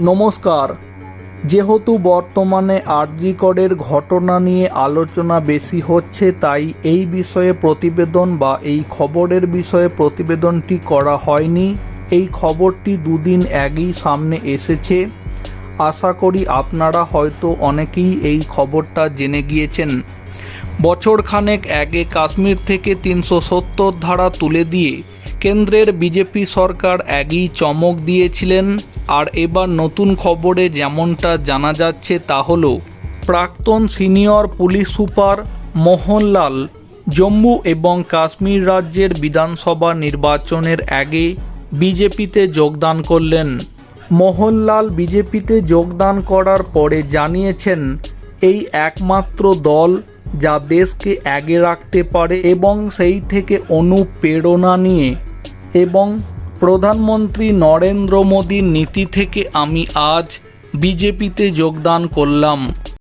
নমস্কার। যেহেতু বর্তমানে আরজিকরের ঘটনা নিয়ে আলোচনা বেশি হচ্ছে, তাই এই বিষয়ে প্রতিবেদন বা এই খবরের বিষয়ে প্রতিবেদনটি করা হয়নি। এই খবরটি দুদিন আগেই সামনে এসেছে। আশা করি আপনারা হয়তো অনেকেই এই খবরটা জেনে গিয়েছেন। বছরখানেক আগে কাশ্মীর থেকে তিনশো সত্তর ধারা তুলে দিয়ে কেন্দ্রের বিজেপি সরকার একই চমক দিয়েছিলেন, আর এবার নতুন খবরে যেমনটা জানা যাচ্ছে তা হল, প্রাক্তন senior police super Mohanlal Jammu এবং কাশ্মীর রাজ্যের বিধানসভা নির্বাচনের আগে বিজেপিতে যোগদান করলেন। মোহনলাল বিজেপিতে যোগদান করার পরে জানিয়েছেন, এই একমাত্র দল যা দেশকে আগে রাখতে পারে এবং সেই থেকে অনুপ্রেরণা নিয়ে এবং প্রধানমন্ত্রী নরেন্দ্র মোদীর নীতি থেকে আমি আজ বিজেপিতে যোগদান করলাম।